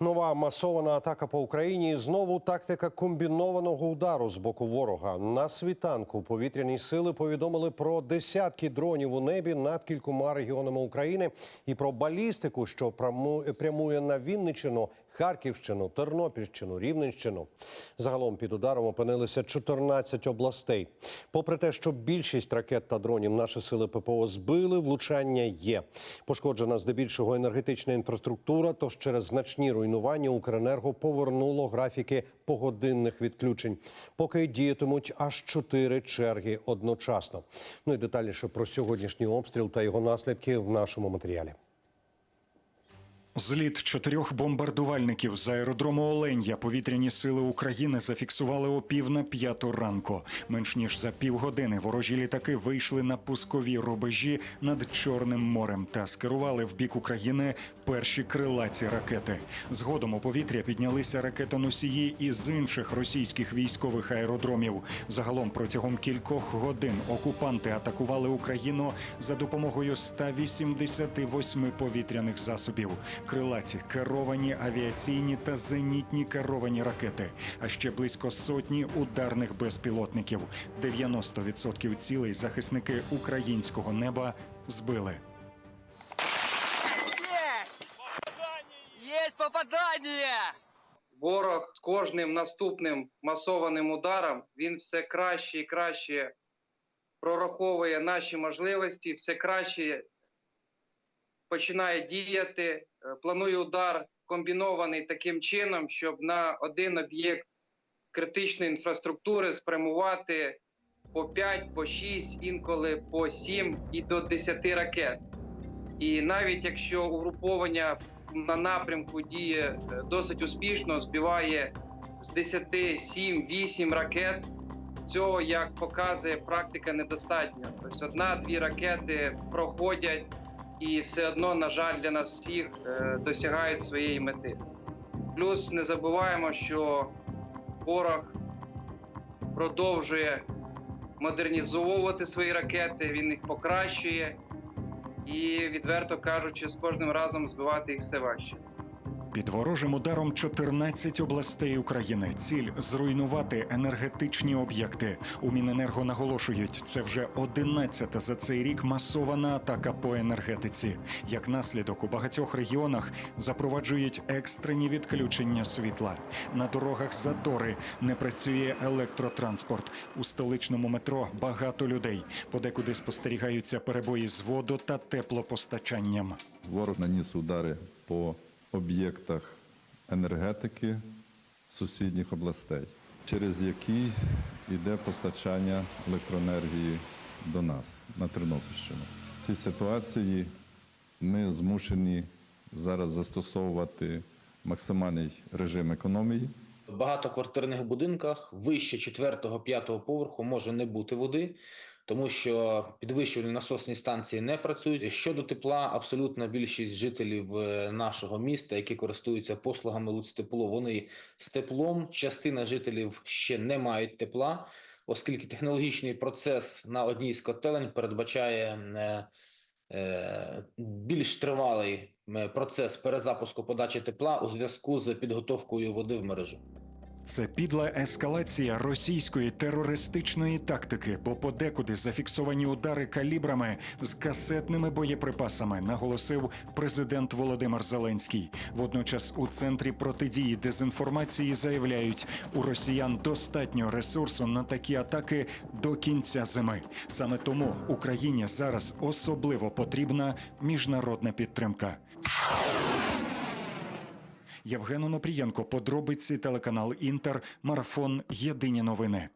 Нова масована атака по Україні. Знову тактика комбінованого удару з боку ворога. На світанку повітряні сили повідомили про десятки дронів у небі над кількома регіонами України і про балістику, що пряму- прямує на Вінниччину, Харківщину, Тернопільщину, Рівненщину. Загалом під ударом опинилися 14 областей. Попри те, що більшість ракет та дронів наші сили ППО збили, влучання є. Пошкоджена здебільшого енергетична інфраструктура. Тож через значні руйнування Укренерго повернуло графіки погодинних відключень, поки діятимуть аж чотири черги одночасно. Ну і детальніше про сьогоднішній обстріл та його наслідки в нашому матеріалі. Зліт чотирьох бомбардувальників з аеродрому Оленя повітряні сили України зафіксували о пів на п'яту ранку. Менш ніж за півгодини ворожі літаки вийшли на пускові рубежі над Чорним морем та скерували в бік України перші крилаті ракети. Згодом у повітря піднялися ракетоносії із інших російських військових аеродромів. Загалом протягом кількох годин окупанти атакували Україну за допомогою 188 повітряних засобів крилаті, керовані авіаційні та зенітні керовані ракети, а ще близько сотні ударних безпілотників. 90% цілей захисники українського неба збили. Есть! Есть попадание! ворог з кожним наступним масованим ударом він все краще і краще прораховує наші можливості, все краще починає діяти, планує удар комбінований таким чином, щоб на один об'єкт критичної інфраструктури спрямувати по 5, по 6, інколи по 7 і до 10 ракет. І навіть якщо угруповання на напрямку діє е, досить успішно, збиває з 10, 7, 8 ракет. Цього, як показує практика, недостатньо. Тобто одна-дві ракети проходять і все одно, на жаль, для нас всіх е, досягають своєї мети. Плюс не забуваємо, що ворог продовжує модернізовувати свої ракети, він їх покращує і, відверто кажучи, з кожним разом збивати їх все важче. Під ворожим ударом 14 областей України. Ціль зруйнувати енергетичні об'єкти. У Міненерго наголошують, це вже 11 за цей рік масована атака по енергетиці. Як наслідок у багатьох регіонах запроваджують екстрені відключення світла. На дорогах затори не працює електротранспорт. У столичному метро багато людей. Подекуди спостерігаються перебої з водо та теплопостачанням. Ворог наніс удари по об'єктах енергетики сусідніх областей, через які йде постачання електроенергії до нас на Тернопільщину. В цій ситуації ми змушені зараз застосовувати максимальний режим економії. В багатоквартирних будинках вище 4-5 поверху може не бути води, тому що підвищувальні насосні станції не працюють. Щодо тепла, абсолютна більшість жителів е, нашого міста, які користуються послугами Луцтепло, вони з теплом. Частина жителів ще не мають тепла, оскільки технологічний процес на одній з котелень передбачає. е, е, Більш тривалий процес перезапуску подачі тепла у зв'язку з підготовкою води в мережу. Це підла ескалація російської терористичної тактики, бо подекуди зафіксовані удари калібрами з касетними боєприпасами, наголосив президент Володимир Зеленський. Водночас у центрі протидії дезінформації заявляють, у росіян достатньо ресурсу на такі атаки до кінця зими. Саме тому Україні зараз особливо потрібна міжнародна підтримка. Євген Онопрієнко, подробиці телеканал Інтер, марафон. Єдині новини.